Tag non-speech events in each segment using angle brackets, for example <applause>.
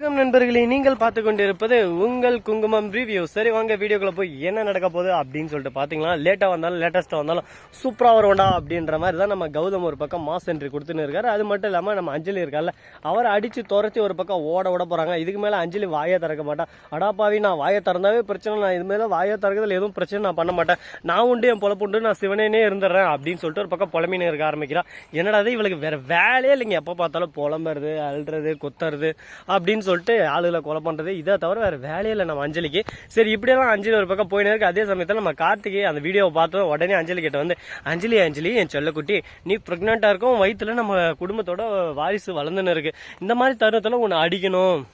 வணக்கம் நண்பர்களே நீங்கள் பார்த்து கொண்டிருப்பது உங்கள் குங்குமம் ரிவ்யூ சரி வாங்க வீடியோக்குள்ள போய் என்ன நடக்க போகுது அப்படின்னு சொல்லிட்டு பாத்தீங்களா? லேட்டா வந்தாலும் லேட்டஸ்டா வந்தாலும் சூப்பரா வரும்டா அப்படின்ற மாதிரி தான் நம்ம கௌதம் ஒரு பக்கம் மாஸ் என்ட்ரி கொடுத்துன்னு இருக்காரு. அது மட்டும் இல்லாம நம்ம அஞ்சலி இருக்கார்ல அவரை அடிச்சு துரத்தி ஒரு பக்கம் ஓட ஓட போறாங்க. இதுக்கு மேல அஞ்சலி வாயை திறக்க மாட்டேன். அடாப்பாவி நான் வாயை திறந்தாவே பிரச்சனை நான் இது மேல வாயை திறக்கிறதுல எதுவும் பிரச்சனை நான் பண்ண மாட்டேன். நான் உண்டு என் பொழப்புண்டு நான் சிவனேனே இருந்துடுறேன் அப்படின்னு சொல்லிட்டு ஒரு பக்கம் புலம்பின்னு இருக்க ஆரம்பிக்கிறான் என்னடாது இவளுக்கு வேற வேலையே இல்லைங்க. எப்போ பார்த்தாலும் புலம்புறது அழுறது கொத்துறது அப்படின்னு சொல்லிட்டு ஆளுகளை கொலை பண்றது இதை தவிர வேற வேலையே இல்லை நம்ம அஞ்சலிக்கு. சரி இப்படியெல்லாம் அஞ்சலி ஒரு பக்கம் போயினே இருக்கு. அதே சமயத்தில் நம்ம கார்த்திகை அந்த வீடியோவை பார்த்தோம் உடனே அஞ்சலி கிட்ட வந்து அஞ்சலி அஞ்சலி என் செல்லக்குட்டி நீ ப்ரெக்னெண்ட்டாக இருக்கும் வயிற்றுல நம்ம குடும்பத்தோட வாரிசு வளர்ந்துன்னு இருக்கு. இந்த மாதிரி தருணத்தில் உன்னை அடிக்கணும்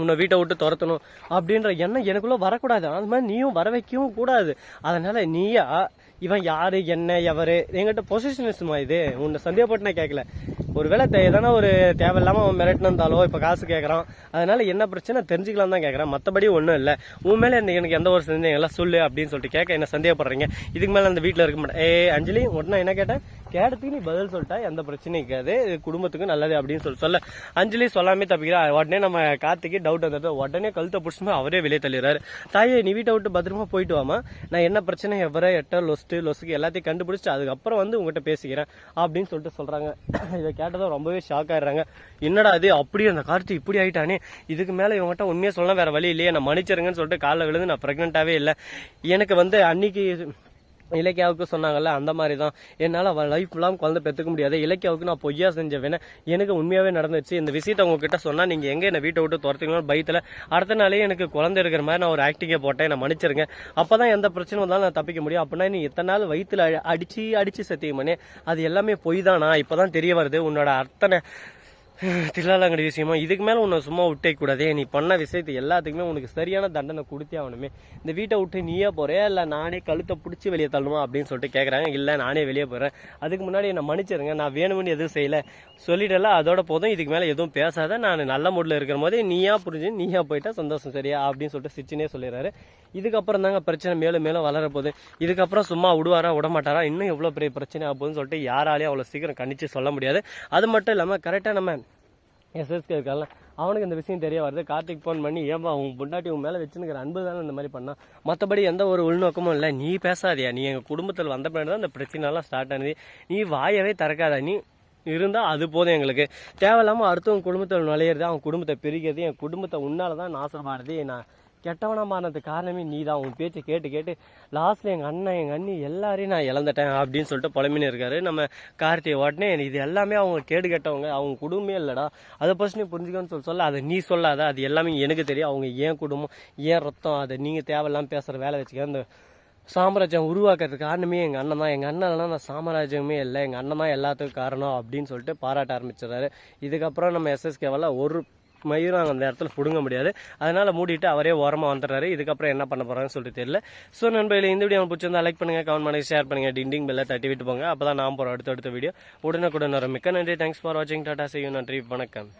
உன்னை வீட்டை விட்டு துரத்தணும் அப்படின்ற எண்ணம் எனக்குள்ள வரக்கூடாது. அது மாதிரி நீயும் வர வைக்கவும் கூடாது. அதனால நீயா இவன் யாரு என்ன எவரு என்கிட்ட பொசிஷனிசமா இது? உன்னை சந்தேகப்பட்டு நான் கேட்கல ஒருவேளை தே- எதனா ஒரு தேவையில்லாம அவன் மிரட்டினாலும் இப்ப காசு கேட்கறான் அதனால என்ன பிரச்சனை? தெரிஞ்சுக்கலாம் தான் கேட்கறான் மத்தபடி ஒண்ணும் இல்ல. உன் மேல எனக்கு எந்த ஒரு சந்தேகம் எல்லாம் சொல்லு அப்படின்னு சொல்லிட்டு கேட்க என்ன சந்தேகப்படுறீங்க? இதுக்கு மேல அந்த வீட்டுல இருக்க மாட்டேன். ஏ அஞ்சலி உடனே என்ன கேட்டேன்? கேட்டதுக்கு நீ பதில் சொல்லிட்டா எந்த பிரச்சனையும் இருக்காது. குடும்பத்துக்கு நல்லது அப்படின்னு சொல்லி சொல்ல. அஞ்சலி சொல்லாமே தப்பிக்கிறா. உடனே நம்ம கார்த்திக்கு டவுட் வந்துடுது உடனே கழுத்தை பிடிச்சுமே அவரே வெளியே தள்ளிடுறாரு. தாயே நீ வீட்டை விட்டு பத்திரமா போயிட்டு வாமா நான் என்ன பிரச்சனை எவரை எட்ட லொஸ்ட்டு லொசுக்கு எல்லாத்தையும் கண்டுபிடிச்சிட்டு அதுக்கப்புறம் வந்து உங்ககிட்ட பேசிக்கிறேன் அப்படின்னு சொல்லிட்டு சொல்றாங்க. <clears throat> இதை கேட்டதும் ரொம்பவே ஷாக் ஆயிடுறாங்க. என்னடா அது அப்படி அந்த கார்த்தி இப்படி ஆயிட்டானே? இதுக்கு மேல இவங்ககிட்ட உண்மையாக சொல்லலாம் வேற வழி இல்லையே. நான் மன்னிச்சிருங்கன்னு சொல்லிட்டு காலைல விழுந்து நான் பிரெக்னென்ட்டாவே இல்லை. எனக்கு வந்து அன்னைக்கு இலக்கியாவுக்கு சொன்னாங்கல்ல அந்த மாதிரி தான் என்னால் அவள் லைஃப் ஃபுல்லாக குழந்தை பெற்றுக்க முடியாது. இலக்கியாவுக்கு நான் பொய்யா செஞ்சவேனே எனக்கு உண்மையாகவே நடந்துச்சு இந்த விஷயத்தை உங்ககிட்ட சொன்னால் நீங்கள் எங்கே என்னை வீட்டை விட்டு துரத்துங்களோ பயத்தில். அடுத்த நாளே எனக்கு குழந்தை இருக்கிற மாதிரி நான் ஒரு ஆக்டிங்கை போட்டேன். நான் மன்னிச்சிருங்க. அப்போ தான் எந்த பிரச்சனை வந்தாலும் நான் தப்பிக்க முடியும். அப்படின்னா நீ இத்தனை நாள் வயிற்றுல அடிச்சு அடிச்சு சத்தியமனே அது எல்லாமே பொய் தானா இப்போ தான் தெரிய வருது. உன்னோட அத்தனை தில்லாலங்கடி விஷயமா இதுக்கு மேலே உன்னை சும்மா விட்டே கூடாதே. நீ பண்ண விஷயத்து எல்லாத்துக்குமே உனக்கு சரியான தண்டனை கொடுத்தே ஆகணுமே. இந்த வீட்டை விட்டு நீயே போறியா? இல்லை நானே கழுத்தை பிடிச்சி வெளியே தள்ளுமா அப்படின்னு சொல்லிட்டு கேட்குறாங்க இல்லை நானே வெளியே போகிறேன் அதுக்கு முன்னாடி என்ன மன்னிச்சிருங்க. நான் வேணும்னு எதுவும் செய்யலை. சொல்லிட்டல அதோட போதும். இதுக்கு மேலே எதுவும் பேசாத. நான் நல்ல மூடில் இருக்கிற போதே நீயா புரிஞ்சு நீயா போயிட்டா சந்தோஷம் சரியா? அப்படின்னு சொல்லிட்டு சிச்சினே சொல்லிடுறாரு. இதுக்கப்புறம் தாங்க பிரச்சனை மேலும் மேலும் வளர போகுது. இதுக்கப்புறம் சும்மா விடுவாரா விட மாட்டாரா இன்னும் எவ்வளோ பெரிய பிரச்சனை ஆகுதுன்னு சொல்லிட்டு யாராலையும் அவ்வளோ சீக்கிரம் கணிச்சு சொல்ல முடியாது. அது மட்டும் இல்லாமல் கரெக்டாக நம்ம எஸ்எஸ்கே இருக்கால அவனுக்கு இந்த விஷயம் தெரிய வருது. கார்த்திக் ஃபோன் பண்ணி ஏன்பா உன் பொண்டாட்டி உன் மேலே வச்சுனுக்கிற அன்பு தானே இந்த மாதிரி பண்ணா? மற்றபடி எந்த ஒரு உள்நோக்கமும் இல்லை. நீ பேசாதியா. நீ எங்கள் குடும்பத்தில் வந்த பின்னாடி தான் இந்த பிரச்சனைலாம் ஸ்டார்ட் ஆனது. நீ வாயவே திறக்காத. நீ இருந்தால் அது போதும் எங்களுக்கு. தேவையில்லாமல் அடுத்தவங்க குடும்பத்தில் நுழையிறது அவன் குடும்பத்தை பிரிக்கிறது என் குடும்பத்தை உன்னால தான் நாசமானது. நான் கெட்டவனா மாறினதுக்கு காரணமே நீ தான் உன் பேச்சை கேட்டு கேட்டு லாஸ்ட்ல எங்க அண்ணன் எங்க அண்ணி எல்லாரையும் நான் இழந்துட்டேன் அப்படின்னு சொல்லிட்டு புலம்பின்னு இருக்காரு. நம்ம கார்த்திகை உடனே இது எல்லாமே அவங்க கேடு கெட்டவங்க அவங்க குடும்பமே இல்லடா. அதை ஃபர்ஸ்ட் நீ புரிஞ்சுக்கன்னு சொல்லி சொல்ல அதை நீ சொல்லாத அது எல்லாமே எனக்கு தெரியும். அவங்க ஏன் குடும்பம் ஏன் ரத்தம் அதை நீங்க தேவையில்லாம பேசுற வேலை வச்சுக்க அந்த சாம்ராஜ்யம் உருவாக்குறதுக்கு காரணமே எங்கள் அண்ணன் தான். எங்கள் அண்ணன் நான் சாம்ராஜ்யமே இல்லை. எங்கள் அண்ணன் தான் எல்லாத்துக்கும் காரணம் அப்படின்னு சொல்லிட்டு பாராட்ட ஆரம்பிச்சிடுறாரு. இதுக்கப்புறம் நம்ம எஸ்எஸ்கேவால் ஒரு மயூரம் அந்த இடத்துல பிடுங்க முடியாது. அதனால மூடிட்டு அவரே ஓரமாக வந்துடுறாரு. இதுக்கப்புறம் என்ன பண்ண போறாங்கன்னு சொல்லிட்டு தெரியல. ஸோ நண்பர்களே இந்த வீடியோ உங்களுக்கு பிடிச்சிருந்தா லைக் பண்ணுங்க கமெண்ட் பண்ணி ஷேர் பண்ணுங்க டிண்டிங் பெல்ல தட்டி விட்டு போங்க. அப்பதான் நான் போகிறோம் அடுத்த அடுத்த வீடியோ உடனுக்குடன் வரும். மிக்க நன்றி. தேங்க்ஸ் ஃபார் வாட்சிங் டாடா செய்யும் நன்றி. வணக்கம்.